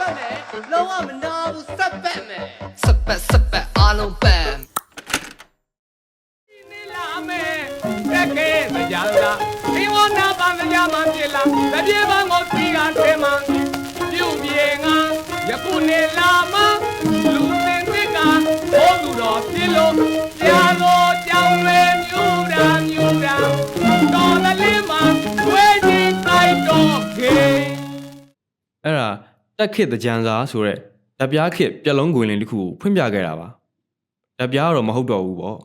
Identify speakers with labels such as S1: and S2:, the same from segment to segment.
S1: ပတ်မယ်လုံးဝမနာဘူးစက်ပတ်မယ်
S2: စက်ပတ်စက်ပတ်အားလုံးပန်
S3: နေလာမယ်တက်ကဲကြလားဒီဝနာပန်းကြမှာပြလာတပြေပန်းကိုတီးကထဲမှာပြုတ်ပြေငါယခုနေလာမလူစင်သစ်ကဘိုးလူတော်ပြလို့ကြာလို့ကြောင်းလေမြူတာမြူတာတော်တလေးမှာဝဲကြီးတိုက်တော့ခေ
S4: အဲ့ဒါ တက်ခစ်တကြံစားဆိုတဲ့ဓပြားခစ်ပြက်လုံးကွင်လင်းတစ်ခုကိုဖွင့်ပြခဲ့တာပါဓပြားကတော့မဟုတ်တော့ဘူးပေါ့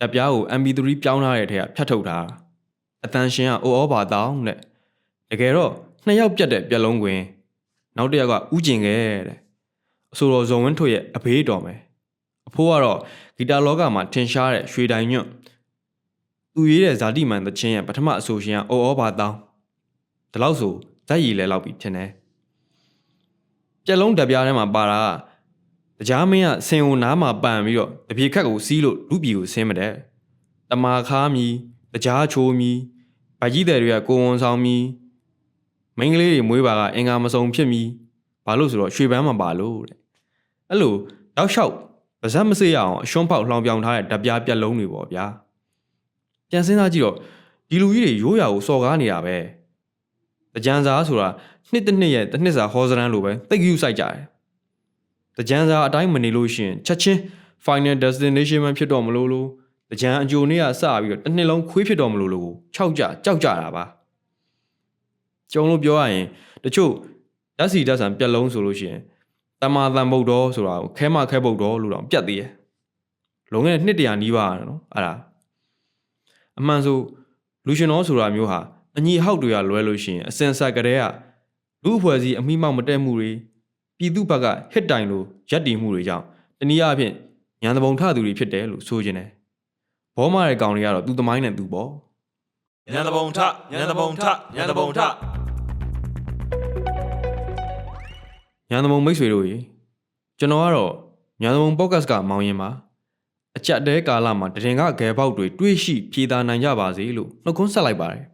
S4: ဓပြားကို MP3 ပြောင်းထားတဲ့ထဲကဖြတ်ထုတ်ထားတာအတန်ရှင်ကအိုဩဘာတောင်းတဲ့တကယ်တော့နှစ်ယောက်ပြတ်တဲ့ပြက်လုံးကွင်နောက်တစ်ယောက်ကဥကျင်ခဲ့တဲ့အဆိုတော်ဇုံဝင်းထွတ်ရဲ့အဘေးတော်မယ်အဖိုးကတော့ဂီတာလောကမှာထင်ရှားတဲ့ရွှေတိုင်ညွန့်သူရေးတဲ့ဇာတိမန်သချင်းရဲ့ပထမအဆိုရှင်ကအိုဩဘာတောင်းဒီလောက်ဆိုဇက်ရည်လဲလောက်ပြီထင်တယ်ပြ က်လုံးတပြားထဲမှာပါတာကတရားမင်းကဆင်ကိုနားမှာပန်ပြီးတော့တပြေခက်ကိုစီးလို့လူပြည်ကိုဆင်းမတဲ့တမာခါမီတရားချိုးမီဗကြီးတယ်တွေကကိုဝန်ဆောင်မီမိန်းကလေးတွေမွေးပါကအင်္ဂါမစုံဖြစ်မီဘာလို့ဆိုတော့ရွှေပန်းမှာပါလို့တဲ့အဲ့လိုတောက်လျှောက်ပါဇက်မစေးရအောင်အရှွန်းဖောက်လှောင်ပြောင်ထားတဲ့ဓပြားပြက်လုံးတွေပေါ့ဗျာပြန်စဉ်းစားကြည့်တော့ဒီလူကြီးတွေရိုးရာကိုစော်ကားနေတာပဲ တကြံစားဆိုတာနှစ်တစ်နှစ်ရဲ့တစ်နှစ်စာဟောစရန်လိုပဲတိတ်ကူးစိုက်ကြတယ်။တကြံစာအတိုင်းမနေလို့ရှရင်ချက်ချင်း final destination မှဖြစ်တော့မလို့လို့တကြံအကြိုနေ့ကစပြီးတော့တစ်နှစ်လုံးခွေးဖြစ်တော့မလို့လို့ခြောက်ကြကြောက်ကြတာပါ။ကျုံလို့ပြောရရင်တချို့ဓာတ်စီဓာတ်ဆန်ပြက်လုံးဆိုလို့ရှရင်တမာတန်ဗုတ်တော်ဆိုတာကိုခဲမခဲဗုတ်တော်လို့တော့ပြတ်သေးရဲ့။လုံခဲ့တဲ့နှစ်တရာနီးပါးရတယ်နော်အဲ့ဒါအမှန်ဆိုလူရှင်တော်ဆိုတာမျိုးဟာ အညီအဟောက်တွေကလွဲလို့ရှရင်အစင်ဆက်ကလေးကလူအဖွဲ့အစည်းအမိမောက်မတက်မှုတွေပြည်သူဘက်ကဟစ်တိုင်လိုရက်တည်မှုတွေကြောင့်တနည်းအားဖြင့်ညံတပုံထသူတွေဖြစ်တယ်လို့ဆိုခြင်းတယ်။ဘောမရဲ့ကောင်တွေကတော့သူသမိုင်းနဲ့သူပေါ့
S5: ညံတပုံထညံတပုံထညံတပုံထ။
S4: ညံတပုံမိတ်ဆွေတို့ရေကျွန်တော်ကတော့ညံတပုံပေါ့ကတ်ကမောင်းရင်ပါအချက်တဲကာလမှာတရင်ကဂဲပေါက်တွေတွေးရှိဖြေသာနိုင်ကြပါစေလို့နှုတ်ခွန်းဆက်လိုက်ပါတယ်။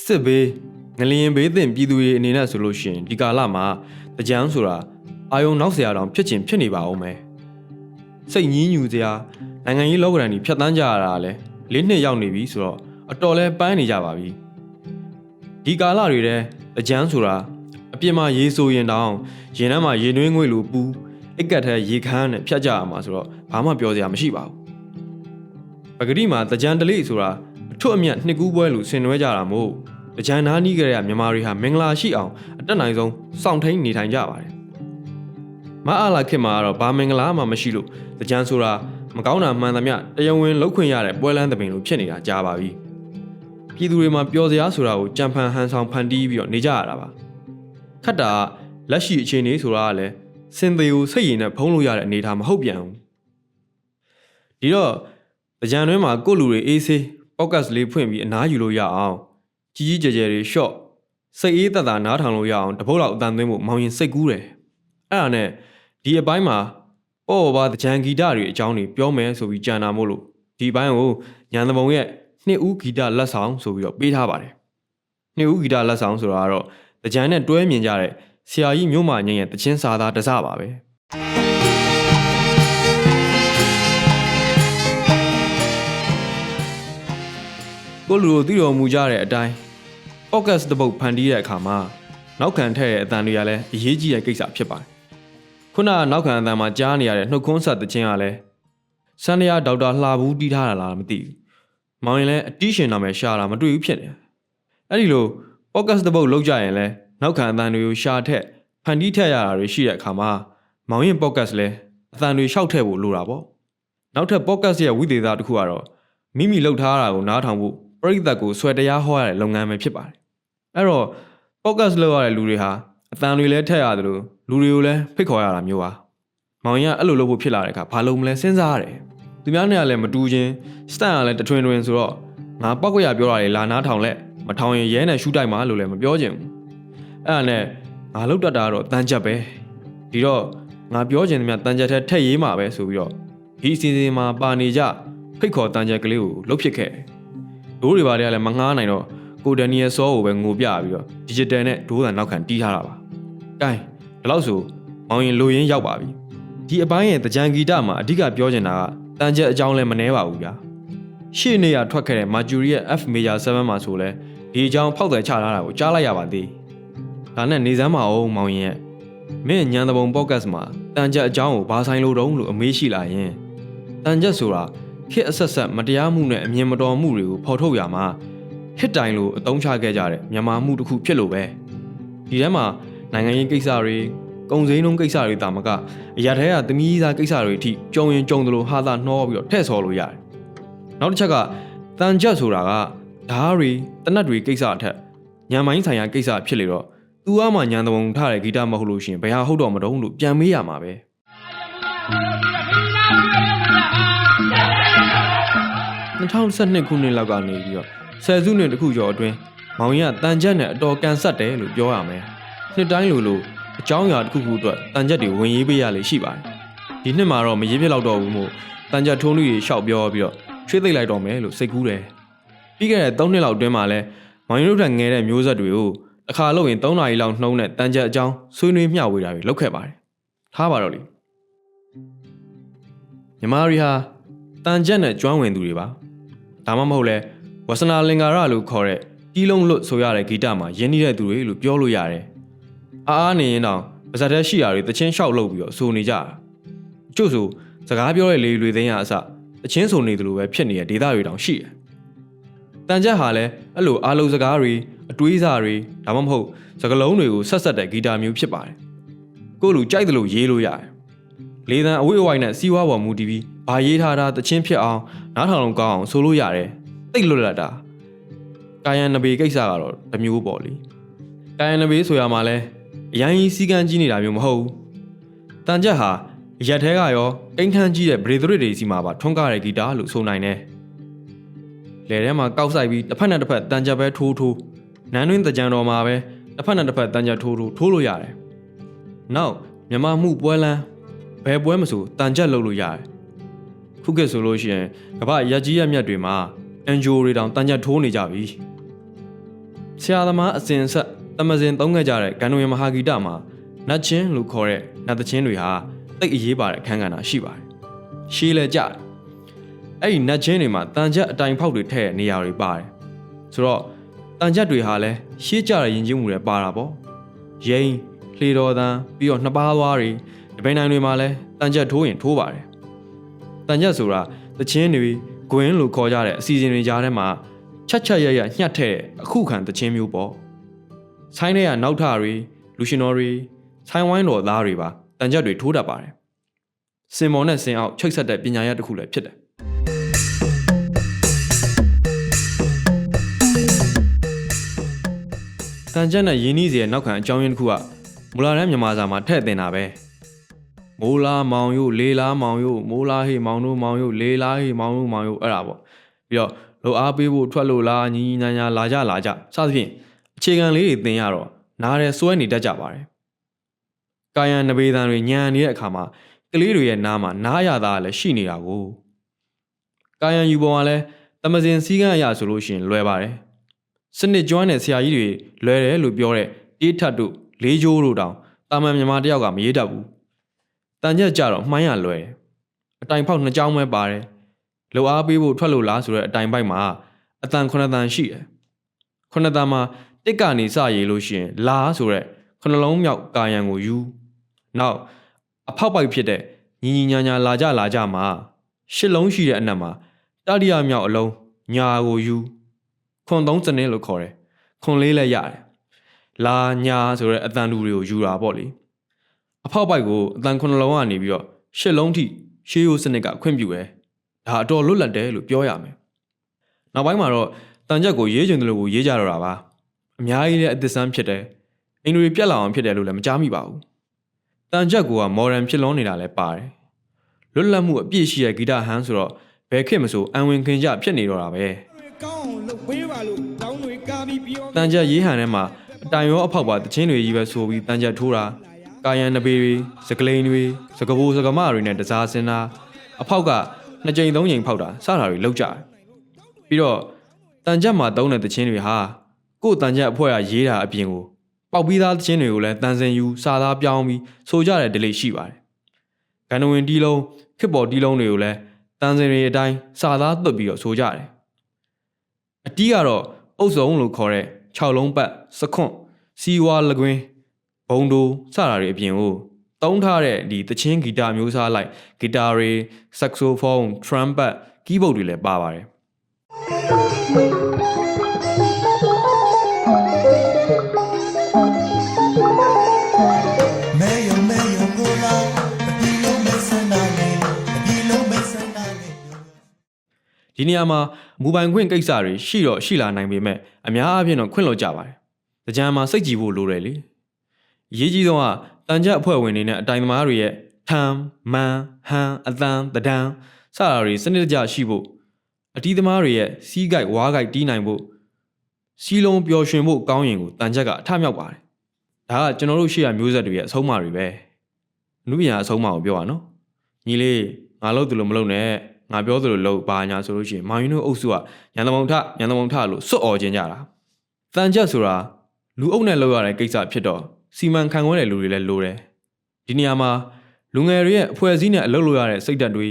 S4: စစ်ဘေးငလျင်ဘေးသင့်ပြည်သူတွေအနေနဲ့ဆိုလို့ရှိရင်ဒီကာလမှာကြမ်းဆိုတာအာယုံနောက်ဆရာတောင်ဖြစ်ချင်ဖြစ်နေပါအောင်မယ်စိတ်ညင်းညူစရာနိုင်ငံရေးလောကဓာတ်ကြီးဖြတ်တန်းကြရတာလဲလေးနှစ်ရောက်နေပြီဆိုတော့အတော်လဲပန်းနေကြပါပြီဒီကာလတွေတဲအကြမ်းဆိုတာအပြင်မှာရေဆိုရင်တောင်ရင်ထဲမှာရေနှွေးငွေလိုပူအိတ်ကတ်ထဲရေခမ်းနဲ့ဖြတ်ကြရမှာဆိုတော့ဘာမှပြောစရာမရှိပါဘူးပဂတိမှာတကြံတလေးဆိုတာ အထွတ်အမြတ်နှစ်ကူးပွဲလိုဆင်နွှဲကြတာမို့တကြမ်းနားနီးကြတဲ့မြန်မာတွေဟာမင်္ဂလာရှိအောင်အတက်နိုင်ဆုံးစောင့်ထိန်နေထိုင်ကြပါတယ်။မအားလာခေတ်မှာကတော့ဘာမင်္ဂလာမှမရှိလို့တကြမ်းဆိုတာမကောင်းတာမှန်သမျှတရားဝင်လောက်ခွင့်ရတဲ့ပွဲလန်းသပင်လိုဖြစ်နေတာကြားပါပြီ။ပြည်သူတွေမှာပျော်စရာဆိုတာကိုကြံဖန်ဟန်ဆောင်ဖန်တီးပြီးတော့နေကြရတာပါ။ခတ်တာကလက်ရှိအခြေအနေဆိုတာကလည်းစင်သေးကိုစိတ်ရည်နဲ့ဖုံးလို့ရတဲ့အနေအထားမဟုတ်ပြန်ဘူး။ဒီတော့ကြံတွင်းမှာကိုယ့်လူတွေအေးဆေး ပေါ့ကတ်လေးဖွင့်ပြီးအနားယူလို့ရအောင်ကြီးကြီးကျယ်ကျယ်တွေရှော့စိတ်အေးသက်သာနားထောင်လို့ရအောင်တပုတ်လောက်အတန်သွင်းဖို့မောင်ရင်စိတ်ကူးတယ်။အဲ့ဒါနဲ့ဒီအပိုင်းမှာပေါ့ပါကြံဂီတတွေအကြောင်းတွေပြောမယ်ဆိုပြီးကြံတာမို့လို့ဒီအပိုင်းကိုညံသဘုံရဲ့နှစ်ဦးဂီတလက်ဆောင်ဆိုပြီးတော့ပေးထားပါတယ်။နှစ်ဦးဂီတလက်ဆောင်ဆိုတာကတော့ကြံနဲ့တွဲမြင်ကြတဲ့ဆရာကြီးမြို့မငင်းရဲ့တချင်းစာသားတစပါပဲ။ ကိုလူတို့သိတော်မူကြတဲ့အတိုင်း podcast တစ်ပုတ်ဖန်တီးတဲ့အခါမှာနောက်ခံထည့်တဲ့အတန်တွေကလည်းအရေးကြီးတဲ့ကိစ္စဖြစ်ပါတယ်။ခုနကနောက်ခံအတန်မှာကြားနေရတဲ့နှုတ်ခွန်းဆက်တခြင်းကလည်းစန္ဒယာဒေါက်တာလှဘူးတီးထားတာလားမသိဘူး။မောင်ရင်လည်းအတီးရှင်နာမည်ရှာတာမတွေ့ဘူးဖြစ်နေတယ်။အဲ့ဒီလို podcast တစ်ပုတ်လောက်ကြရင်လည်းနောက်ခံအတန်တွေကိုရှာထက်ဖန်တီးထည့်ရတာတွေရှိတဲ့အခါမှာမောင်ရင် podcast လည်းအတန်တွေရှောက်ထည့်ဖို့လိုတာပေါ့။နောက်ထပ် podcast ရဲ့ဝိသေသတစ်ခုကတော့မိမိလှုပ်ထားတာကိုနားထောင်ဖို့ ပရိသတ်ကိုဆွဲတရားဟောရတဲ့လုပ်ငန်းပဲဖြစ်ပါတယ်။အဲ့တော့ podcast လုပ်ရတဲ့လူတွေဟာအတန်တွေလည်းထည့်ရတယ်လို့လူတွေကိုလည်းဖိတ်ခေါ်ရတာမျိုးပါ။မောင်ရင်ကအဲ့လိုလုပ်ဖို့ဖြစ်လာတဲ့အခါဘာလုပ်မလဲစဉ်းစားရတယ်။သူများနဲ့ကလည်းမတူချင်း stand ကလည်းတထွင်ထွင်ဆိုတော့ငါပောက်ကွက်ရပြောတာလေလာနားထောင်လက်မထောင်ရင်ရဲနဲ့ရှူးတိုက်မှာလို့လည်းမပြောချင်ဘူး။အဲ့ဒါနဲ့ငါလောက်တတ်တာကတော့တန်ချက်ပဲ။ဒီတော့ငါပြောချင်သမျှတန်ချက်ထက်ထက်ရေးမှာပဲဆိုပြီးတော့ဒီအစီအစဉ်မှာပါနေကြဖိတ်ခေါ်တန်ချက်ကလေးကိုလုတ်ဖြစ်ခဲ့တယ်။ ဒိုးတွေပါတွေကလည်းမငှားနိုင်တော့ကိုဒန်နီယယ်ဆောကိုပဲငိုပြပြီးတော့ digital နဲ့ဒိုးတန်နောက်ခံတီးထားတာပါ။ gain ဒီလောက်ဆိုမောင်ရင်လိုရင်းရောက်ပါပြီဒီအပိုင်းရဲ့တကြံဂီတမှာအဓိကပြောချင်တာကတန်ချက်အကြောင်းလည်းမနှဲပါဘူးဗျာရှေ့နေရထွက်ခဲ့တဲ့ Mercury ရဲ့ F major 7မှာဆိုလဲဒီအကြောင်းဖောက်တယ်ချထားတာကိုကြားလိုက်ရပါသေးဒါနဲ့နေစမ်းမအောင်မောင်ရင်ရဲ့မင်းညံတဘုံ podcast မှာတန်ချက်အကြောင်းကိုဘာဆိုင်လို့တုံးလို့အမေးရှိလာရင်တန်ချက်ဆိုတာ ခစ်အဆက်ဆက်မတရားမှုနဲ့အမြင်မတော်မှုတွေကိုဖော်ထုတ်ရမှာဟစ်တိုင်လို့အတုံးချခဲ့ကြတဲ့မြန်မာမှုတစ်ခုဖြစ်လို့ပဲဒီထဲမှာနိုင်ငံရေးကိစ္စတွေကုန်စည်နှုန်းကိစ္စတွေတာမကအရာထဲကသမီးသားကိစ္စတွေအထိကြုံရင်ကြုံသလိုဟာသာနှောပြီးတော့ထည့်ဆော်လို့ရတယ်နောက်တစ်ချက်ကတန်ချက်ဆိုတာကဓားတွေတနတ်တွေကိစ္စအထက်ညံမိုင်းဆိုင်ရာကိစ္စဖြစ်လေတော့သူအမှညံတဘုံထားတဲ့ဂီတမဟုတ်လို့ရှိရင်ဘယ်ဟာဟုတ်တော့မတုံးလို့ပြန်မေးရမှာပဲ 2012ခုနှစ်လောက်ကနေပြီးတော့ဆယ်စုနှစ်တစ်ခုကျော်အတွင်းမောင်ရင်ကတန်ကြက်နဲ့အတော်ကန်ဆက်တယ်လို့ပြောရမယ်။နှစ်တိုင်းလိုလိုအကြောင်းအရာတစ်ခုခုအတွက်တန်ကြက်တွေဝင်ရေးပေးရလေရှိပါတယ်။ဒီနှစ်မှာတော့မရေးဖြစ်တော့တော့ဘူးမို့တန်ကြက်ထုံးလူတွေရှောက်ပြောပြီးတော့ချွေးသိမ့်လိုက်တော့မယ်လို့စိတ်ကူးတယ်။ပြီးခဲ့တဲ့3နှစ်လောက်အတွင်းမှာလဲမောင်ရင်တို့ထက်ငယ်တဲ့မျိုးဆက်တွေကိုတစ်ခါလို့ရင်3နာရီလောက်နှုံးတဲ့တန်ကြက်အကြောင်းဆွေးနွေးမျှဝေတာတွေလုပ်ခဲ့ပါတယ်။ထားပါတော့လေ။ညီမရီဟာတန်ကြက်နဲ့ကျွမ်းဝင်သူတွေပါ။ ဒါမှမဟုတ်လဲဝဆနာလင်္ကာရလို့ခေါ်တဲ့တီးလုံးလွတ်ဆိုရတဲ့ဂီတမှာရင်းနှီးတဲ့သူတွေလို့ပြောလို့ရတယ်။အားအားနေရင်တော့ပါဇက်တဲ့ရှိရာတွေတချင်းလျှောက်လုပ်ပြီးတော့ဆိုနေကြတာ။အချို့ဆိုစကားပြောတဲ့လေတွေသိန်းရအစတချင်းဆိုနေတယ်လို့ပဲဖြစ်နေတဲ့ဒေသတွေတောင်ရှိတယ်။တန်ကြက်ဟာလည်းအဲ့လိုအားလုံးစကားတွေအတွေးစားတွေဒါမှမဟုတ်စကလုံးတွေကိုဆက်ဆက်တဲ့ဂီတာမျိုးဖြစ်ပါတယ်။ကိုယ့်လူကြိုက်တယ်လို့ရေးလို့ရတယ်။လေသံအဝိအဝိုက်နဲ့စီးဝါပေါ်မူတည်ပြီး ဘာရေးထားတာတချင်းဖြစ်အောင်နားထောင်လုံးကောင်းအောင်ဆိုလို့ရတယ်။တိတ်လွတ်လပ်တာ။ကာယံနဘေကိစ္စကတော့တစ်မျိုးပေါ့လေ။ကာယံနဘေဆိုရမှာလဲအရင်ကြီးစီကန်းကြီးနေတာမျိုးမဟုတ်ဘူး။တန်ကြက်ဟာရက်ထဲကရောအိမ်ခန်းကြီးတဲ့ဗရေသရစ်တွေစီမှာပါထွန်းကားတဲ့ဂီတာလို့ဆိုနိုင်တယ်။လေထဲမှာကောက်ဆိုင်ပြီးတစ်ဖက်နဲ့တစ်ဖက်တန်ကြက်ပဲထိုးထိုးနန်းတွင်းတကြံတော်မှာပဲတစ်ဖက်နဲ့တစ်ဖက်တန်ကြက်ထိုးထိုးထိုးလို့ရတယ်။နောက်မြမမှုပွဲလန်းဘယ်ပွဲမဆိုတန်ကြက်လုပ်လို့ရတယ်။ ခုခေတ်ဆိုလို့ရှိရင်ကမ္ဘာရက်ကြီးရက်မြတ်တွေမှာအန်ဂျိုတွေတောင်တန်ကြက်ထိုးနေကြပြီ။ဆရာသမားအစဉ်ဆက်တမစင်သုံးခဲ့ကြတဲ့ဂန္ဓဝင်မဟာဂီတမှာနတ်ချင်းလို့ခေါ်တဲ့နတ်သချင်းတွေဟာတိတ်အရေးပါတဲ့အခန်းကဏ္ဍရှိပါတယ်။ရှေးလဲကြတယ်။အဲ့ဒီနတ်ချင်းတွေမှာတန်ကြက်အတိုင်ဖောက်တွေထည့်တဲ့နေရာတွေပါတယ်။ဆိုတော့တန်ကြက်တွေဟာလည်းရှေးကြတဲ့ယဉ်ကျေးမှုတွေပါတာပေါ့။ရိန်းလှေတော်တန်ပြီးတော့နှစ်ပါးသွားတွေဒီပိန်နိုင်တွေမှာလည်းတန်ကြက်ထိုးရင်ထိုးပါတယ်။ တန်ကြက်ဆိုတာသချင်းတွေဂွင်းလို့ခေါ်ကြတဲ့အစီအစဉ်တွေကြားထဲမှာချက်ချက်ရရညှက်တဲ့အခုခံသချင်းမျိုးပေါ့။ဆိုင်းတဲ့ကနောက်ထတွေလူရှင်တော်တွေဆိုင်းဝိုင်းတော်သားတွေပါတန်ကြက်တွေထိုးတတ်ပါတယ်။စင်မော်နဲ့စင်အောင်ချိတ်ဆက်တဲ့ပညာရတစ်ခုလည်းဖြစ်တယ်။တန်ကြက်နဲ့ရင်းနှီးစီရဲ့နောက်ခံအကြောင်းရင်းတစ်ခုကမူလာတန်းမြန်မာစာမှာထည့်တင်တာပဲ။ မိုးလားမောင်ယို့လေးလားမောင်ယို့မိုးလားဟေးမောင်တို့မောင်ယို့လေးလားဟေးမောင်တို့မောင်ယို့အဲ့ဒါပေါ့။ပြီးတော့လိုအားပေးဖို့ထွက်လို့လားညီညီညာညာလာကြလာကြစသဖြင့်အခြေခံလေးတွေသင်ရတော့နားရဲစွဲနေတတ်ကြပါတယ်။ကာယံနဘေးသံတွေညံနေတဲ့အခါမှာကလေးတွေရဲ့နားမှာနားရတာလည်းရှိနေတာကိုကာယံယူပေါ်မှာလည်းတမစင်စည်းကမ်းအရာဆိုလို့ရှိရင်လွယ်ပါတယ်။စနစ်ကျွမ်းတဲ့ဆရာကြီးတွေလွယ်တယ်လို့ပြောတဲ့တေးထတ်တို့လေးချိုးတို့တောင်တာမန်မြန်မာတယောက်ကမရေးတတ်ဘူး။ တန်ချက်ကြတော့မှိုင်းရလွယ်တယ်။အတိုင်ဖောက်နှစ်ကြောင်းပဲပါတယ်။လောအားပေးဖို့ထွက်လို့လားဆိုတဲ့အတိုင်ပိုက်မှာအတန်ခုနှစ်တန်ရှိတယ်။ခုနှစ်တန်မှာတစ်ကနေစရေးလို့ရှိရင်လာဆိုတဲ့ခုနှလုံးမြောက်ကာယံကိုယူနောက်အဖောက်ပိုက်ဖြစ်တဲ့ညီညီညာညာလာကြလာကြမှာရှစ်လုံးရှိတဲ့အနက်မှာတတိယမြောက်အလုံးညာကိုယူခွန်သုံးစနစ်လို့ခေါ်တယ်ခွန်လေးလည်းရတယ်လာညာဆိုတဲ့အတန်တူတွေကိုယူတာပေါ့လေ အဖောက်ပိုက်ကိုအတန်ခုနှလုံးကနေပြီးတော့ရှစ်လုံးထိရှေးရိုးစနစ်ကခွင့်ပြုတယ်ဒါအတော်လွတ်လပ်တယ်လို့ပြောရမယ်နောက်ပိုင်းမှာတော့တန်ချက်ကိုရေးချင်တယ်လို့ကိုရေးကြတော့တာပါအများကြီးလည်းအသစ်ဆန်းဖြစ်တယ်အင်္ဂလိပ်ပြက်လာအောင်ဖြစ်တယ်လို့လည်းမကြားမိပါဘူးတန်ချက်ကိုကမော်ဒန်ဖြစ်လွန်းနေတာလည်းပါတယ်လွတ်လပ်မှုအပြည့်ရှိတဲ့ဂီတဟန်ဆိုတော့ဘယ်ခေတ်မဆိုအံဝင်ခင်ကြဖြစ်နေတော့တာပဲ
S6: ကောင်းအောင်လုပ်ပေးပါလို့တောင်းတွေကားပြီးပြော
S4: တန်ချက်ရေးဟန်ထဲမှာအတိုင်ရောအဖောက်ပါတချင်းတွေကြီးပဲဆိုပြီးတန်ချက်ထိုးတာ ကာယံနဘေးတွေစကလိန်တွေစကဘိုးစကမတွေနဲ့တစားစင်းတာအဖောက်ကနှစ်ကြိမ်သုံးကြိမ်ဖောက်တာစတာတွေလောက်ကြတယ်ပြီးတော့တန်ချက်မှာတုံးတဲ့တချင်းတွေဟာကို့တန်ချက်အဖွဲ့ကရေးတာအပြင်ကိုပေါက်ပြီးသားသချင်းတွေကိုလည်းတန်စင်ယူစာသားပြောင်းပြီးဆိုကြတဲ့ delay ရှိပါတယ်။ဂန္ဓဝင်တီးလုံးခစ်ပေါ်တီးလုံးတွေကိုလည်းတန်စင်တွေအတိုင်းစာသားသွတ်ပြီးတော့ဆိုကြတယ်။အတီးကတော့အုပ်စုံလို့ခေါ်တဲ့6လုံးပတ်စခွန့်စီဝါလကွင်း ဘုံတိုးစတာတွေအပြင်ကိုတုံးထားတဲ့ဒီသချင်းဂီတာမျိုးစားလိုက်ဂီတာတွေဆက်ဆိုဖုန်းထရမ်ပတ်ကီးဘုတ်တွေလည်းပါပါတယ်ဒီနေရာမှာမူပိုင်ခွင့်ကိစ္စတွေရှိတော့ရှိလာနိုင်ပေမဲ့အများအားဖြင့်တော့ခွင့်လွှတ်ကြပါတယ်။ကြံမှာစိတ်ကြည်ဖို့လိုတယ်လေ။ အရေးကြီးဆုံးကတန်ကြပ်အဖွဲ့ဝင်တွေနဲ့အတိုင်သမားတွေရဲ့ထမ်မန်ဟန်အတန်တဒံစတာတွေစနစ်တကျရှိဖို့အတီးသမားတွေရဲ့စီးဂိုက်ဝါးဂိုက်တီးနိုင်ဖို့စီလုံးပျော်ရွှင်ဖို့ကောင်းရင်ကိုတန်ကြပ်ကအထမြောက်ပါတယ်။ဒါကကျွန်တော်တို့ရှေ့ရမျိုးဆက်တွေရဲ့အဆုံးအမတွေပဲ။အနုပညာအဆုံးအမကိုပြောရနော်။ညီလေးငါလို့သူလို့မလုပ်နဲ့ငါပြောသလိုလုပ်ပါညာဆိုလို့ရှိရင်မောင်ယူနိုအုပ်စုကရန်တမုံထရန်တမုံထလို့စွတ်អော်ခြင်းကြတာ။တန်ကြပ်ဆိုတာလူအုပ်နဲ့လောက်ရတဲ့ကိစ္စဖြစ်တော့ စီမံခန့်ခွဲတဲ့လူတွေလည်းလိုတယ်။ဒီနေရာမှာလူငယ်တွေရဲ့အဖွဲ့အစည်းနဲ့အလုပ်လုပ်ရတဲ့စိတ်ဓာတ်တွေ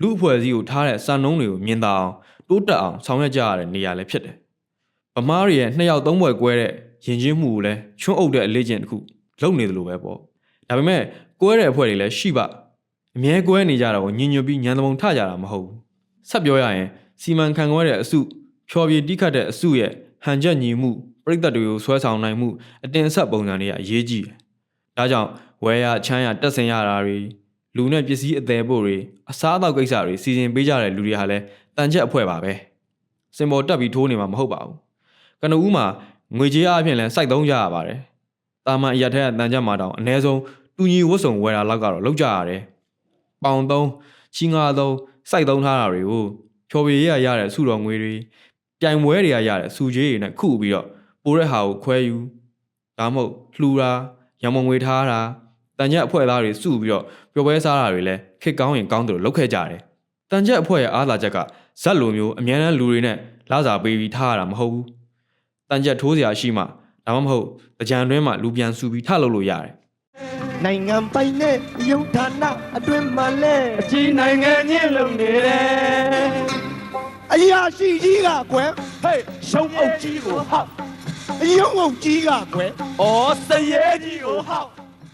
S4: လူအဖွဲ့အစည်းကိုထားတဲ့စံနှုန်းတွေကိုမြင်သာအောင်တိုးတက်အောင်ဆောင်ရွက်ကြရတဲ့နေရာလည်းဖြစ်တယ်။ဗမားတွေရဲ့နှစ်ယောက်သုံးဘွယ်ကွဲတဲ့ယဉ်ကျေးမှုကိုလည်းချွန်းအုပ်တဲ့အလေးကျင့်တစ်ခုလုပ်နေသလိုပဲပေါ့။ဒါပေမဲ့ကွဲတဲ့အဖွဲ့တွေလည်းရှိပါအမြဲကွဲနေကြတာကိုညင်ညွတ်ပြီးညံသမုံထကြတာမဟုတ်ဘူး။ဆက်ပြောရရင်စီမံခန့်ခွဲတဲ့အစုဖြော်ပြတိခတ်တဲ့အစုရဲ့ဟန်ချက်ညီမှု ပြိတ္တတွေကိုဆွဲဆောင်နိုင်မှုအတင်ဆက်ပုံစံတွေကအရေးကြီးတယ်။ဒါကြောင့်ဝဲရချမ်းရတက်ဆင်ရတာတွေလူနဲ့ပစ္စည်းအသေးဖို့တွေအစားအသောက်ကိစ္စတွေစီစဉ်ပေးကြတဲ့လူတွေဟာလည်းတန်ချက်အဖွဲ့ပါပဲ။စင်ပေါ်တက်ပြီးထိုးနေမှာမဟုတ်ပါဘူး။ကနဦးမှာငွေကြေးအပြင်လည်းစိုက်သုံးကြရပါတယ်။တာမန်အရက်ထက်ကတန်ချက်မှာတောင်အ ਨੇ ဆုံးတူညီဝတ်စုံဝယ်တာလောက်ကတော့လောက်ကြရတယ်။ပေါင်သုံးချီငါသုံးစိုက်သုံးထားတာတွေကိုဖြော်ပြရရတဲ့စုတော်ငွေတွေပြိုင်ပွဲတွေကရတဲ့စူကြီးတွေနဲ့ခုပြီးတော့ ပိုးတဲ့ဟာကိုခွဲယူဒါမှမဟုတ်လှူတာရံမုံငွေထားတာတန်ချက်အဖွဲ့သားတွေစုပြီးတော့ပျော်ပွဲစားတာတွေလည်းခစ်ကောင်းရင်ကောင်းတယ်လို့လုပ်ခဲ့ကြတယ်တန်ချက်အဖွဲ့ရဲ့အားသာချက်ကဇက်လိုမျိုးအများနဲ့လူတွေနဲ့လာစာပေးပြီးထားရတာမဟုတ်ဘူးတန်ချက်ထိုးစရာရှိမှဒါမှမဟုတ်ကြံတွင်းမှာလူပြန်စုပြီးထလုပ်လို့ရတယ်
S7: နိုင်ငံပိုင်နဲ့ရုံဌာနအတွင်းမှာလဲ
S3: အကြီးနိုင်ငံညစ်လုံနေတယ်
S7: အရာရှိကြီးကကွယ်
S3: ဟေးရှုံးအုပ်ကြီးကိုဟောက်
S7: အယုံအုပ်ကြီးကကွယ်
S3: ဩစရဲကြီးကိုဟောက်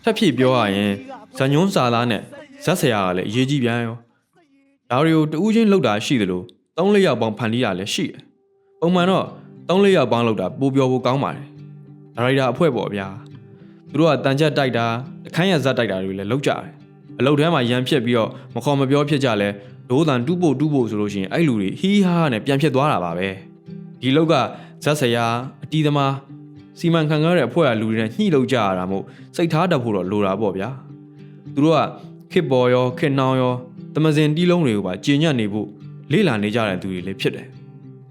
S4: ထပ်ဖြည့်ပြောရရင်ဇညွန်းစာသားနဲ့ဇက်ဆရာကလည်းအရေးကြီးပြန်ရောဒါတွေကိုတူးချင်းလောက်တာရှိသလို၃၄ယောက်ပေါင်းဖန်တီးတာလည်းရှိတယ်ပုံမှန်တော့၃၄ယောက်ပေါင်းလောက်တာပိုပြောဖို့ကောင်းပါတယ်ဒါရိုက်တာအဖွဲ့ပေါ့ဗျာသူတို့ကတန်ချက်တိုက်တာအခန်းရဇက်တိုက်တာတွေလည်းလောက်ကြတယ်အလုပ်ထဲမှာရန်ဖြစ်ပြီးတော့မခေါ်မပြောဖြစ်ကြလဲဒိုးတန်တူးဖို့တူးဖို့ဆိုလို့ရှိရင်အဲ့လူတွေဟီးဟားနဲ့ပြန်ဖြစ်သွားတာပါပဲဒီလောက်က ဇက်ဆရာအတီးသမားစီမံခန့်ခွဲတဲ့အဖွဲ့အလူတွေနဲ့ညှိလို့ကြရတာမို့စိတ်ထားတတ်ဖို့တော့လိုတာပေါ့ဗျာသူတို့ကခစ်ပေါ်ရောခစ်နှောင်းရောတမစင်တီးလုံးတွေကိုပါကျဉ်ညက်နေဖို့လေ့လာနေကြတဲ့သူတွေလည်းဖြစ်တယ်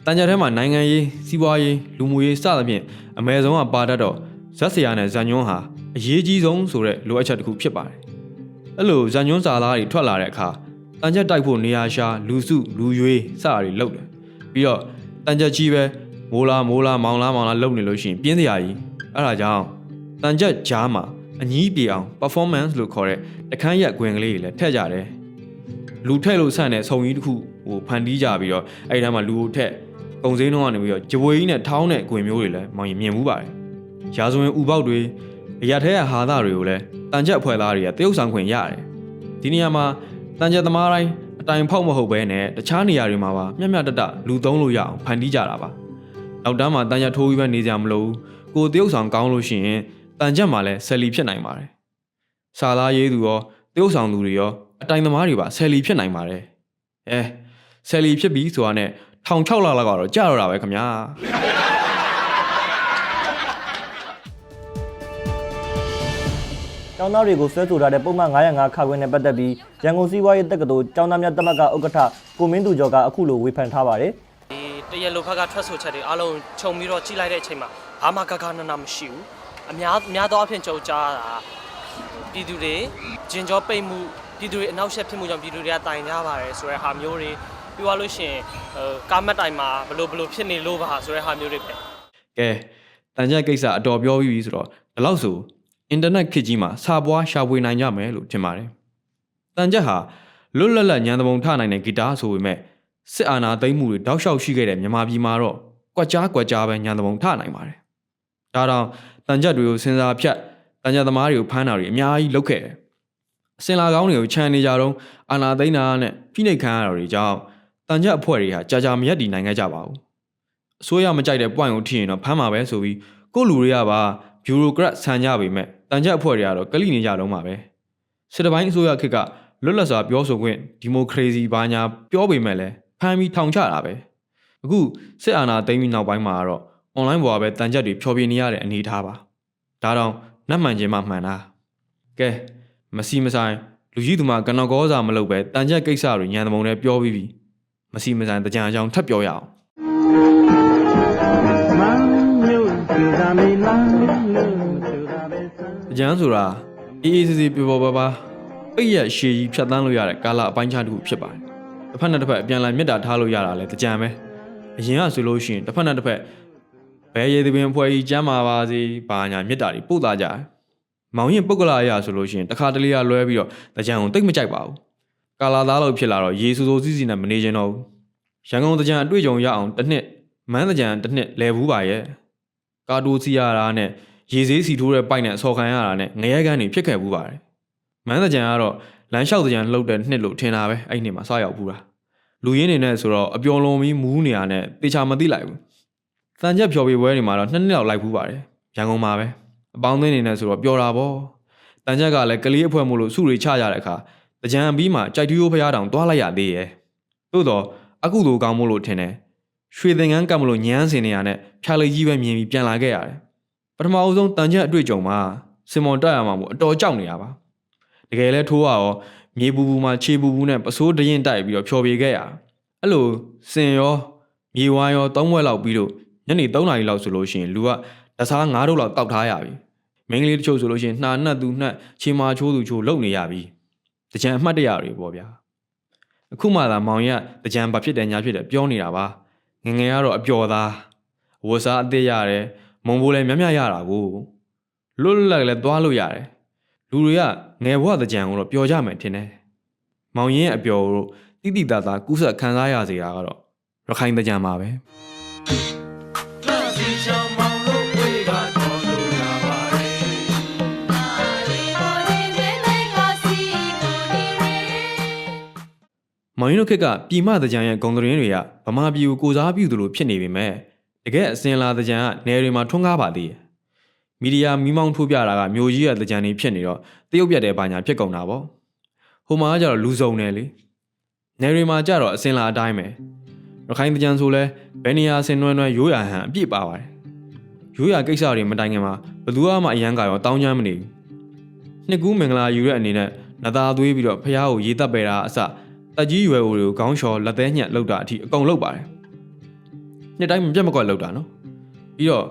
S4: တန်ကြထဲမှာနိုင်ငံရေးစီးပွားရေးလူမှုရေးစသဖြင့်အမဲဆုံးကပါတတ်တော့ဇက်ဆရာနဲ့ဇန်ညွန်းဟာအရေးကြီးဆုံးဆိုတဲ့လိုအပ်ချက်တစ်ခုဖြစ်ပါတယ်အဲ့လိုဇန်ညွန်းစာသားတွေထွက်လာတဲ့အခါတန်ချက်တိုက်ဖို့နေရာရှာလူစုလူရွေးစတာတွေလုပ်တယ်ပြီးတော့တန်ချက်ကြီးပဲ မိုးလားမိုးလားမောင်လားမောင်လားလုပ်နေလို့ရှိရင်ပြင်းစရာကြီးအဲ့ဒါကြောင့်တန်ချက်ကြားမှာအညီးပြေအောင် performance လို့ခေါ်တဲ့တခန်းရက်ခွင်ကလေးတွေလည်းထည့်ကြတယ်လူထည့်လို့ဆန့်တဲ့ဆုံကြီးတစ်ခုဟိုဖန်တီးကြပြီးတော့အဲ့ဒီထဲမှာလူကိုထည့်ပုံစင်းတော့ကနေပြီးတော့ကြွေကြီးနဲ့ထောင်းတဲ့ခွင်မျိုးတွေလည်းမောင်ရင်မြင်မှုပါတယ်ရာဇဝင်ဥပေါက်တွေအရာထဲကဟာသားတွေကိုလည်းတန်ချက်အဖွဲ့သားတွေကတရုပ်ဆောင်ခွင့်ရတယ်ဒီနေရာမှာတန်ချက်သမားတိုင်းအတိုင်ဖောက်မဟုတ်ဘဲနဲ့တခြားနေရာတွေမှာပါမျက်မျက်တတလူသုံးလို့ရအောင်ဖန်တီးကြတာပါ နောက်တန်းမှာတန်ချက်ထိုးပြီးပဲနေကြမလို့ကိုတရုပ်ဆောင်ကောင်းလို့ရှိရင်တန်ချက်မှာလည်းဆယ်လီဖြစ်နိုင်ပါတယ်စာသားရေးသူရောတရုပ်ဆောင်သူတွေရောအတိုင်သမားတွေပါဆယ်လီဖြစ်နိုင်ပါတယ်အဲဆယ်လီဖြစ်ပြီဆိုတာနဲ့ထောင်6လလောက်ကတော့ကြာတော့တာပဲခင်ဗျာ
S8: ကျောင်းသားတွေကိုဆွဲဆိုထားတဲ့ပုံမှန်905ခါခွင့်နဲ့ပတ်သက်ပြီးရန်ကုန်စီးပွားရေးတက္ကသိုလ်ကျောင်းသားများတက်မကဥက္ကဋ္ဌကိုမင်းသူကျော်ကအခုလိုဝေဖန်ထားပါတယ်
S9: ဒီ တရလိုဖက်ကထွက်ဆိုချက်တွေအားလုံးခြုံပြီးတော့ကြည့်လိုက်တဲ့အချိန်မှာဘာမှကကနနမရှိဘူးအများအများသောအဖြစ်ကြုံကြားတာပြည်သူတွေဂျင်ကြောပိတ်မှုပြည်သူတွေအနောက်ရှက်ဖြစ်မှုကြောင့်ပြည်သူတွေကတိုင်ကြပါတယ်ဆိုတဲ့ဟာမျိုးတွေပြီးသွားလို့ရှိရင်ဟိုကားမတ်တိုင်မှာဘလို့ဘလို့ဖြစ်နေလို့ပါဆိုတဲ့ဟာမျိုးတွေပဲ
S4: ကဲတန်ကြက်ကိစ္စအတော်ပြောပြီးပြီဆိုတော့ဒီလောက်ဆိုအင်တာနက်ခေတ်ကြီးမှာစာပွားရှာဖွေနိုင်ကြမယ်လို့ထင်ပါတယ်တန်ချက်ဟာလွတ်လပ်လပ်ညံသဘုံထနိုင်တဲ့ဂီတာဆိုပေမဲ့ စစ်အာဏာသိမ်းမှုတွေတောက်လျှောက်ရှိခဲ့တဲ့မြန်မာပြည်မှာတော့ကွက်ကြားကွက်ကြားပဲညံသဘုံထနိုင်ပါတယ်ဒါတောင်တန်ချက်တွေကိုစဉ်းစားဖြတ်တန်ချက်သမားတွေကိုဖမ်းတာတွေအများကြီးလုပ်ခဲ့တယ်အစင်လာကောင်းတွေကိုခြံနေကြတော့အာဏာသိမ်းတာနဲ့ဖိနှိပ်ခံရတာတွေကြောင့်တန်ချက်အဖွဲ့တွေဟာကြာကြာမရက်တည်နိုင်ခဲ့ကြပါဘူးအစိုးရမကြိုက်တဲ့ point ကိုထိရင်တော့ဖမ်းမှာပဲဆိုပြီးကိုယ့်လူတွေကပါဘျူရိုကရက်ဆန်ကြပေမဲ့တန်ချက်အဖွဲ့တွေကတော့ကလိနေကြတော့မှာပဲစစ်တပိုင်းအစိုးရခေတ်ကလွတ်လပ်စွာပြောဆိုခွင့်ဒီမိုကရေစီဘာညာပြောပေမဲ့လည်း ဖမ်းပြီးထောင်ချတာပဲအခုစစ်အာဏာသိမ်းပြီးနောက်ပိုင်းမှာကတော့ online ပေါ်ကပဲတန်ချက်တွေဖြောပြနေရတဲ့အနေအထားပါဒါတော့နှက်မှန်ခြင်းမှမှန်တာကဲမစီမဆိုင်လူကြီးသူမကနော်ကောစာမလုပ်ပဲတန်ချက်ကိစ္စတွေညံသမုံနဲ့ပြောပြီးပြီမစီမဆိုင်တကြံအကြောင်းထပ်ပြောရအောင်အကျန်းဆိုတာအေးအေးဆေးဆေးပျော်ပျော်ပါပါပိတ်ရက်ရှည်ကြီးဖြတ်တန်းလို့ရတဲ့ကာလအပိုင်းခြားတစ်ခုဖြစ်ပါတယ်။ တစ်ဖက်နဲ့တစ်ဖက်အပြန်အလှန်မေတ္တာထားလို့ရတာလည်းတကြံပဲ။အရင်ကဆိုလို့ရှိရင်တစ်ဖက်နဲ့တစ်ဖက်ဘယ်ရည်သပင်ဖွဲ့ကြီးကျမ်းမာပါစေဘာညာမေတ္တာတွေပို့သားကြတယ်။မောင်ရင်ပုဂ္ဂလာအရာဆိုလို့ရှိရင်တစ်ခါတလေကလွဲပြီးတော့တကြံကိုတိတ်မကြိုက်ပါဘူး။ကာလာသားလို့ဖြစ်လာတော့ရေဆူဆူစီးစီးနဲ့မနေချင်တော့ဘူး။ရန်ကုန်တကြံအတွေ့အကြုံရအောင်တစ်နှစ်မန်းတကြံတစ်နှစ်လဲဘူးပါရဲ့။ကာတိုစီရတာနဲ့ရေဈေးစီထိုးတဲ့ပိုက်နဲ့ဆော်ခံရတာနဲ့ငရဲကန်းတွေဖြစ်ခဲ့ဘူးပါတယ်။မန်းတကြံကတော့ လမ်းလျှောက်တကြံလှုပ်တဲ့နှစ်လို့ထင်တာပဲအဲ့ဒီနေ့မှာစရောက်ဘူးလား။လူရင်းနေနဲ့ဆိုတော့အပျော်လွန်ပြီးမူးနေရတဲ့တေချာမသိလိုက်ဘူး။တန်ချက်ဖြော်ပြပွဲတွေမှာတော့နှစ်နှစ်လောက်လိုက်ဘူးပါတယ်။ရန်ကုန်မှာပဲ။အပေါင်းအသင်းနေနဲ့ဆိုတော့ပျော်တာပေါ့။တန်ချက်ကလည်းကလေးအဖွဲမို့လို့စုတွေချကြတဲ့အခါတကြံအပြီးမှာကြိုက်တူးရိုးဖျားတောင်တွားလိုက်ရသေးရဲ့။သို့တော့အကုသိုလ်ကောင်းမို့လို့ထင်တယ်။ရွှေသင်္ကန်းကပ်မလို့ညမ်းစင်နေရတဲ့ဖြာလိကြီးပဲမြင်ပြီးပြန်လာခဲ့ရတယ်။ပထမအဦးဆုံးတန်ချက်အတွေ့အကြုံမှာစင်မွန်တက်ရမှာမို့အတော်ကြောက်နေရပါ။ တကယ်လဲထိုးရရောမြေပူပူမှာခြေပူပူနဲ့ပစိုးတရင်တိုက်ပြီးတော့ဖြော်ပြခဲ့ရ။အဲ့လိုစင်ရောမြေဝါရောသုံးဘွဲလောက်ပြီးတော့ညနေ3နာရီလောက်ဆိုလို့ရှိရင်လူကတစား9တို့လောက်တောက်ထားရပြီ။မိန်းကလေးတချို့ဆိုလို့ရှိရင်နှာနှက်သူနှက်ခြေမာချိုးသူချိုးလုံနေရပြီ။တကြံအမှတ်တရတွေပေါ့ဗျာ။အခုမှသာမောင်ရတကြံဘာဖြစ်တယ်ညာဖြစ်တယ်ပြောနေတာပါ။ငငယ်ကတော့အပျော်သားဝတ်စားအသေးရတယ်မုံဘိုးလည်းမြတ်မြတ်ရတာကိုလွတ်လွတ်လပ်လပ်လည်းသွားလို့ရတယ် လူတွေကငယ်ဘဝတကြံကိုတော့ပျော်ကြမယ်ထင်တယ်မောင်ရင်ရဲ့အပျော်ကိုတိတိတသားကူးဆက်ခံစားရစေတာကတော့ရခိုင်တကြံပါပဲမောင်ရင်တို့ခက်ကပြည်မတကြံရဲ့ဂုံသတင်းတွေကဗမာပြည်ကိုကိုစားပြုသလိုဖြစ်နေပေမဲ့တကယ်အစင်လာတကြံကနယ်တွေမှာထွန်းကားပါသေးတယ်။ မီဒီယာမီးမောင်းထိုးပြတာကမျိုးကြီးရဲ့တကြံတွေဖြစ်နေတော့တရုတ်ပြတ်တဲ့ဘာညာဖြစ်ကုန်တာပေါ့။ဟိုမှာကကြတော့လူစုံတယ်လေ။နယ်တွေမှာကြတော့အစင်လာအတိုင်းပဲ။ရခိုင်တကြံဆိုလဲဘယ်နေရာဆင်နွဲနွဲရိုးရာဟန်အပြည့်ပါပါတယ်။ရိုးရာကိစ္စတွေမတိုင်ခင်မှာဘယ်သူမှအရန်ကရောတောင်းချမ်းမနေဘူး။နှစ်ကူးမင်္ဂလာယူတဲ့အနေနဲ့နသားသွေးပြီးတော့ဖះကိုရေးတက်ပယ်တာအစတက်ကြီးရွယ်အိုတွေကိုခေါင်းလျှော်လက်သေးညှက်လောက်တာအထိအကုန်လောက်ပါတယ်။နှစ်တိုင်းမပြတ်မကွက်လောက်တာနော်။ပြီးတော့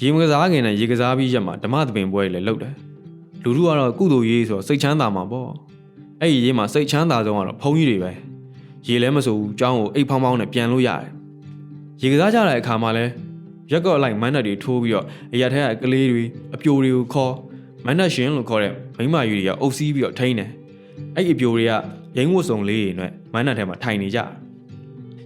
S4: ရေမကစားခင်နဲ့ရေကစားပြီးရက်မှာဓမ္မသဘင်ပွဲလည်းလုပ်တယ်လူတို့ကတော့ကုသိုလ်ရေးဆိုတော့စိတ်ချမ်းသာမှာပေါ့အဲ့ဒီရေးမှာစိတ်ချမ်းသာဆုံးကတော့ဘုံကြီးတွေပဲရေလည်းမစိုးဘူးကြောင်းကိုအိတ်ဖောင်းဖောင်းနဲ့ပြန်လို့ရတယ်ရေကစားကြတဲ့အခါမှာလဲရက်ကော့လိုက်မန်းတက်တွေထိုးပြီးတော့အရာထဲကကလေးတွေအပြိုတွေကိုခေါ်မန်းတက်ရှင်လို့ခေါ်တဲ့မိမယူတွေကအုပ်စီးပြီးတော့ထိန်းတယ်အဲ့ဒီအပြိုတွေကရင်းဝတ်စုံလေးတွေနဲ့မန်းတက်ထဲမှာထိုင်နေကြ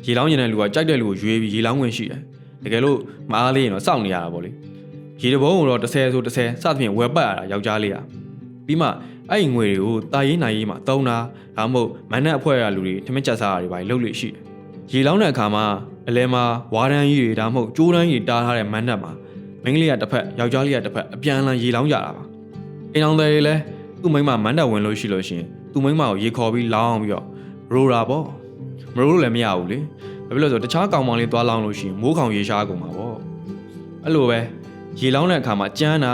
S4: ရေလောင်းရင်တဲ့လူကကြိုက်တဲ့လူကိုရွေးပြီးရေလောင်းဝင်ရှိတယ် တကယ်လို့မအားလေးရင်တော့စောင့်နေရတာပေါ့လေ။ရေတဘုံကတော့30ဆို30စသဖြင့်ဝယ်ပတ်ရတာယောက်ျားလေးอ่ะ။ပြီးမှအဲ့ဒီငွေတွေကိုတာရေးနိုင်ရေးမှာတုံးတာဒါမှမဟုတ်မန်းနက်အဖွဲ့ရလူတွေထမင်းချက်စားတာတွေပါလုပ်လို့ရှိတယ်။ရေလောင်းတဲ့အခါမှာအလဲမှာဝါရန်ကြီးတွေဒါမှမဟုတ်ကျိုးတန်းကြီးတားထားတဲ့မန်းနက်မှာမိန်းကလေးကတစ်ဖက်ယောက်ျားလေးကတစ်ဖက်အပြန်အလှန်ရေလောင်းကြတာပါ။အိမ်အောင်တွေလည်းသူ့မိန်းမမန်းတက်ဝင်လို့ရှိလို့ရှိရင်သူ့မိန်းမကိုရေခေါ်ပြီးလောင်းပြီးတော့ရိုးတာပေါ့မရိုးလို့လည်းမရဘူးလေ ဘာဖြစ်လို့လဲဆိုတော့တခြားကောင်မောင်လေးသွားလောင်းလို့ရှိရင်မိုးခေါင်ရေရှားကုန်မှာပေါ့အဲ့လိုပဲရေလောင်းတဲ့အခါမှာကြမ်းတာ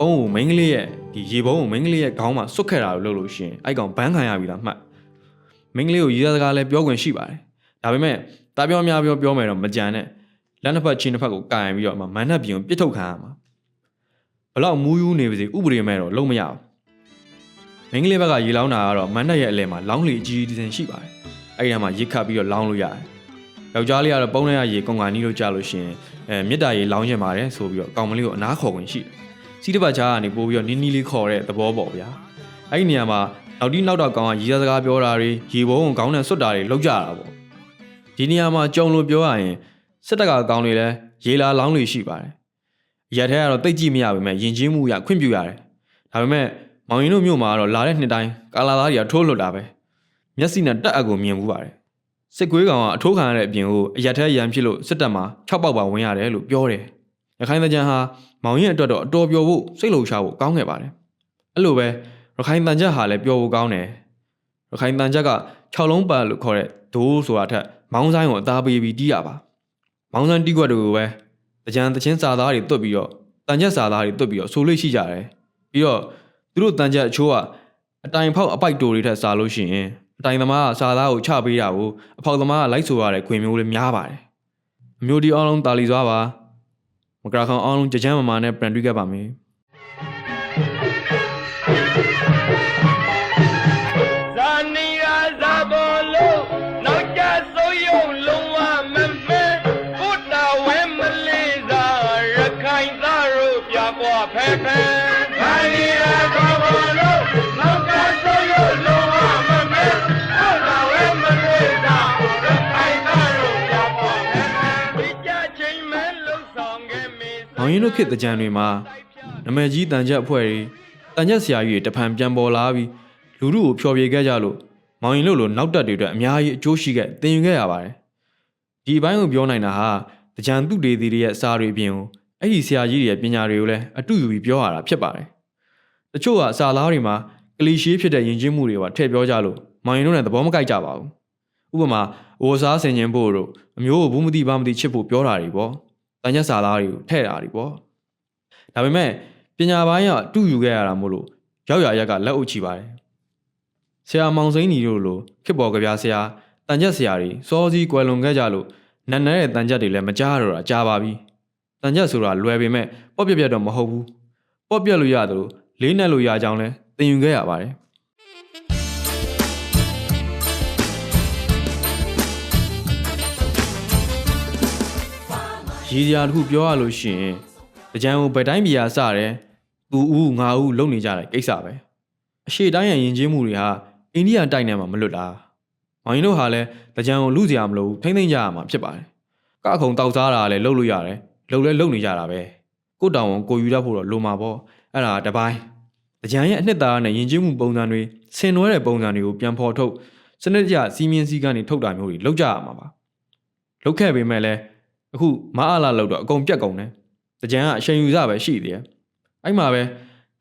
S4: ဘုံကိုမိန်းကလေးရဲ့ဒီရေဘုံကိုမိန်းကလေးရဲ့ခေါင်းမှာစွတ်ခဲ့တာလို့လုပ်လို့ရှိရင်အဲ့ကောင်ဘန်းခံရပြီလားမှတ်မိန်းကလေးကိုရေသားစကားလည်းပြောခွင့်ရှိပါတယ်ဒါပေမဲ့တာပြောများပြောပြောမယ်တော့မကြံနဲ့လက်နှစ်ဖက်ချင်းတစ်ဖက်ကိုကင်ပြီးတော့မှမန်နှက်ပြင်ကိုပြစ်ထုတ်ခံရမှာဘလောက်မူးယူနေပါစေဥပဒေမဲ့တော့လုံးမရဘူးမိန်းကလေးဘက်ကရေလောင်းတာကတော့မန်နှက်ရဲ့အလဲမှာလောင်းလေကြီးဒီဇင်ရှိပါတယ်အဲ့ဒီထဲမှာရစ်ခတ်ပြီးတော့လောင်းလို့ရတယ် ယောက်ျားလေးကတော့ပုံးရရေကုန်ကန်နီးလို့ကြာလို့ရှိရင်အဲမြစ်တာရေလောင်းချင်ပါတယ်ဆိုပြီးတော့ကောင်မလေးကိုအနားခေါ်ခွင့်ရှိတယ်စီးတစ်ပတ်ချာကနေပို့ပြီးတော့နီးနီးလေးခေါ်တဲ့သဘောပေါ့ဗျာအဲ့ဒီနေရာမှာနောက်တိနောက်တော့ကောင်ကရီးစားစကားပြောတာတွေရေဘုံကိုခေါင်းနဲ့ဆွတ်တာတွေလောက်ကြတာပေါ့ဒီနေရာမှာကြုံလို့ပြောရရင်စစ်တပ်ကကောင်တွေလည်းရေလာလောင်းတွေရှိပါတယ်ရက်ထဲကတော့တိတ်ကြည့်မရပါဘူးယဉ်ကျေးမှုရခွင့်ပြုရတယ်ဒါပေမဲ့မောင်ရင်တို့မြို့မှာကတော့လာတဲ့နှစ်တိုင်းကာလာသားတွေကထိုးလွတ်တာပဲမျက်စိနဲ့တက်အပ်ကိုမြင်မှုပါတယ် စစ်ကွေးကောင်ကအထိုးခံရတဲ့အပြင်ကိုအရက်ထဲရန်ဖြစ်လို့စစ်တပ်မှာ6ပေါက်ပါဝင်ရတယ်လို့ပြောတယ်ရခိုင်သကြံဟာမောင်ရင်အတွက်တော့အတော်ပျော်ဖို့စိတ်လှုပ်ရှားဖို့ကောင်းခဲ့ပါတယ်အဲ့လိုပဲရခိုင်တန်ချက်ဟာလည်းပျော်ဖို့ကောင်းတယ်ရခိုင်တန်ချက်က6လုံးပတ်လို့ခေါ်တဲ့ဒိုးဆိုတာထက်မောင်းဆိုင်ကိုအသားပေးပြီးတီးရပါမောင်းဆိုင်တီးခွက်တွေကိုပဲတကြံတချင်းစာသားတွေတွတ်ပြီးတော့တန်ချက်စာသားတွေတွတ်ပြီးတော့ဆိုလို့ရှိကြတယ်ပြီးတော့သူတို့တန်ချက်အချိုးကအတိုင်ဖောက်အပိုက်တိုတွေထက်စားလို့ရှိရင် အတိုင်သမားကစာသားကိုချပေးတာကိုအဖောက်သမားကလိုက်ဆိုရတဲ့ခွင်မျိုးလေးများပါတယ်အမျိုးဒီအောင်လုံးတာလီစွာပါမကရာခေါင်အောင်လုံးကြကြမ်းမမာနဲ့ပြန်တွေ့ခဲ့ပါမယ်
S3: ဇာနီရာဇာဘောလို့နောက် င်း။
S4: မောင်ရင်တို့ခေတ်တကြံတွေမှာနမကြီးတန်ချက်အဖွဲ့တွေတန်ချက်ဆရာကြီးတွေတဖန်ပြန်ပေါ်လာပြီးလူလူကိုဖျော်ဖြေခဲ့ကြလို့မောင်ရင်တို့လိုနောက်တက်တွေအတွက်အများကြီးအကျိုးရှိခဲ့တင်ယူခဲ့ရပါတယ်။ဒီအပိုင်းကိုပြောနိုင်တာဟာတကြံသူတေသီတွေရဲ့စာတွေအပြင်ကိုအဲ့ဒီဆရာကြီးတွေရဲ့ပညာတွေကိုလည်းအတူယူပြီးပြောရတာဖြစ်ပါတယ်။တချို့ကစာသားတွေမှာကလီရှေးဖြစ်တဲ့ယဉ်ကျေးမှုတွေပါထည့်ပြောကြလို့မောင်ရင်တို့နဲ့သဘောမကိုက်ကြပါဘူး။ဥပမာဝေစားဆင်ခြင်ဖို့တို့အမျိုးကိုဘူးမသိဘာမသိချစ်ဖို့ပြောတာတွေပေါ့။ တန်ချက်စာသားတွေကိုထည့်တာတွေပေါ့။ဒါပေမဲ့ပညာပိုင်းကအတူယူခဲ့ရတာမို့လို့ရောက်ရရက်ကလက်အုပ်ချပါတယ်ဆရာမောင်စိမ့်ညီတို့လိုခစ်ပေါ်ကြပြားဆရာတန်ချက်ဆရာတွေစောစည်းကွယ်လွန်ခဲ့ကြလို့နတ်နဲတဲ့တန်ချက်တွေလည်းမကြားတော့တာကြားပါပြီတန်ချက်ဆိုတာလွယ်ပေမဲ့ပေါ့ပြက်ပြက်တော့မဟုတ်ဘူးပေါ့ပြက်လို့ရတယ်လို့လေးနဲ့လို့ရကြောင်းလဲသင်ယူခဲ့ရပါတယ် ရည်စရာတစ်ခုပြောရလို့ရှိရင်တကြံကိုဘယ်တိုင်းပြည်ကစတယ်သူဦးငါဦးလုံနေကြတဲ့ကိစ္စပဲအရှိတိုင်းရဲ့ယဉ်ကျေးမှုတွေဟာအိန္ဒိယတိုက်နယ်မှာမလွတ်တာမောင်ရင်တို့ဟာလည်းတကြံကိုလူစရာမလိုဘူးထိမ့်သိမ့်ကြရမှာဖြစ်ပါတယ်ကအခုံတောက်စားတာလည်းလှုပ်လို့ရတယ်လှုပ်လဲလှုပ်နေကြတာပဲကိုတောင်ဝန်ကိုယူတတ်ဖို့တော့လိုမှာပေါ့အဲ့ဒါတပိုင်းတကြံရဲ့အနှစ်သာရနဲ့ယဉ်ကျေးမှုပုံစံတွေဆင်နွှဲတဲ့ပုံစံတွေကိုပြန်ဖော်ထုတ်စနစ်တကျစီမင်းစည်းကမ်းတွေထုတ်တာမျိုးတွေလုပ်ကြရမှာပါလုပ်ခဲ့ပေမဲ့လည်း အခုမအားလာလို့တော့အကုန်ပြတ်ကုန်တယ်တကြံကအချိန်ယူစပဲရှိသေးတယ်။အဲ့မှာပဲ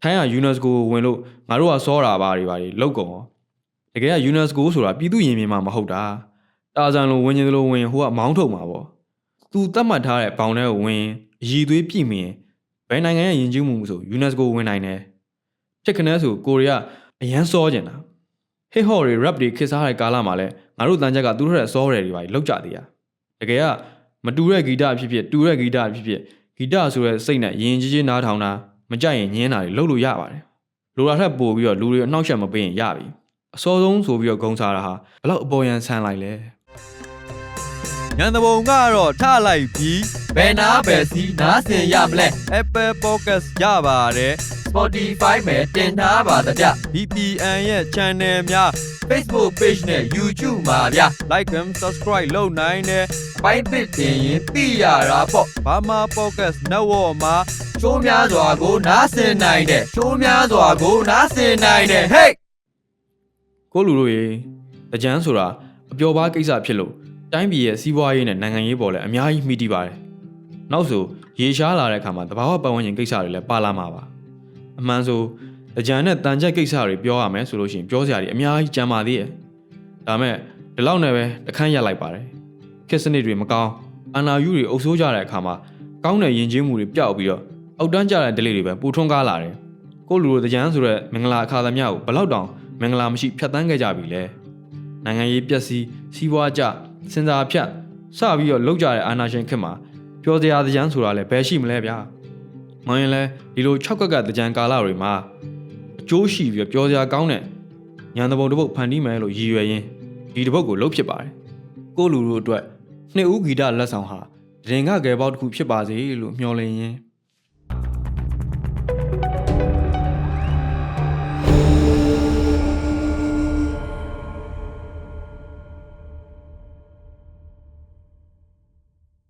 S4: ထိုင်းက UNESCO ကိုဝင်လို့ငါတို့ကစောတာပါတွေပါတွေလောက်ကုန်ရော။တကယ်က UNESCO ဆိုတာပြည်သူရင်မြင်မှာမဟုတ်တာ။တာဇန်လိုဝင်ခြင်းလိုဝင်ဟိုကမောင်းထုတ်မှာပေါ့။ तू တတ်မှတ်ထားတဲ့ဘောင်ထဲကိုဝင်အည်သွေးပြည့်မြင်ဘယ်နိုင်ငံရဲ့ယဉ်ကျေးမှုဆို UNESCO ဝင်နိုင်တယ်။ဖြစ်ခနဲဆိုကိုရီးယားအရန်စောကျင်တာ။ hip hop တွေ rap တွေခစ်စားတဲ့ကာလမှာလဲငါတို့တန်ချက်ကသူတို့ရဲ့စောတယ်တွေပါလောက်ကြသေးရ။တကယ်က မတူတဲ့ဂီတအဖြစ်ဖြစ်တူတဲ့ဂီတအဖြစ်ဖြစ်ဂီတဆိုတဲ့စိတ်နဲ့ရင်ကြီးကြီးနားထောင်တာမကြိုက်ရင်ညင်းတာတွေလုပ်လို့ရပါတယ်။လိုတာထက်ပိုပြီးတော့လူတွေအနှောက်အယှက်မပေးရင်ရပြီ။အစောဆုံးဆိုပြီးတော့ဂုံစားတာဟာဘလောက်အပေါ်ယံဆန်လိုက်လဲ
S5: ညံတဘုံကတော့ထလိုက်ပြီး
S2: ဘယ်နာဘယ်စီနားဆင်ရမလဲ
S5: Apple Podcast ရပါတယ်
S2: Spotify မှာတင်ထားပါတဗျ
S5: VPN ရဲ့ channel များ
S2: Facebook page နဲ့ YouTube မှာဗျ
S5: like and subscribe လုပ်နိုင်တယ်
S2: ပိုင်းသစ်တင်ရင်သိရတာပေါ့
S5: ဘာမာ Podcast Network မှာ
S2: ချိုးများစွာကိုနားဆင်နိုင်တယ်ချိုးများစွာကိုနားဆင်နိုင်တယ်ဟေး။
S4: ကိုလူတို့ရေတကြမ်းဆိုတာအပျော်ပါးကိစ္စဖြစ်လို့တိုင်းပြည်ရဲ့စီးပွားရေးနဲ့နိုင်ငံရေးပေါ်လည်းအများကြီးမိတီးပါတယ်။နောက်ဆိုရေရှားလာတဲ့အခါမှာတဘာဝပတ်ဝန်းကျင်ကိစ္စတွေလည်းပါလာမှာပါ။ အမှန်ဆိုတကြမ်းနဲ့တန်ကြက်ကိစ္စတွေပြောရမယ်ဆိုလို့ရှိရင်ပြောစရာတွေအများကြီးကြံပါသေးရဲ့။ဒါမဲ့ဒီလောက်နဲ့ပဲတခန့်ရက်လိုက်ပါတယ်။ခက်စနစ်တွေမကောင်းအာနာယူတွေအုပ်ဆိုးကြတဲ့အခါမှာကောင်းတဲ့ယဉ်ကျေးမှုတွေပျောက်ပြီးတော့အောက်တန်းကြတဲ့ delay တွေပဲပူထွန်းကားလာတယ်။ကိုလူတို့တကြမ်းဆိုတဲ့မင်္ဂလာအခါသမယကိုဘယ်လောက်တောင်မင်္ဂလာမရှိဖြတ်တန်းခဲ့ကြပြီလဲ။နိုင်ငံရေးပျက်စီးစီးပွားကြစင်စာဖြတ်စပြီးတော့လောက်ကြတဲ့အာနာရှင်ခေတ်မှာပြောစရာတကြမ်းဆိုတာလည်းဘယ်ရှိမလဲဗျာ။ မောင်ရင်လဲဒီလို၆ကက်ကတကြမ်းကာလတွေမှာအကျိုးရှိပြီးတော့ပြောစရာကောင်းတဲ့ညာတဘုံတစ်ပုတ်ဖန်တီးမယ်လို့ရည်ရွယ်ရင်းဒီတစ်ပုတ်ကိုလှုပ်ဖြစ်ပါတယ်။ကိုလူတို့အတွက်နှစ်ဦးဂီတလက်ဆောင်ဟာဒရင်ကကယ်ပေါက်တစ်ခုဖြစ်ပါစေလို့မျှော်လင့်ရင်း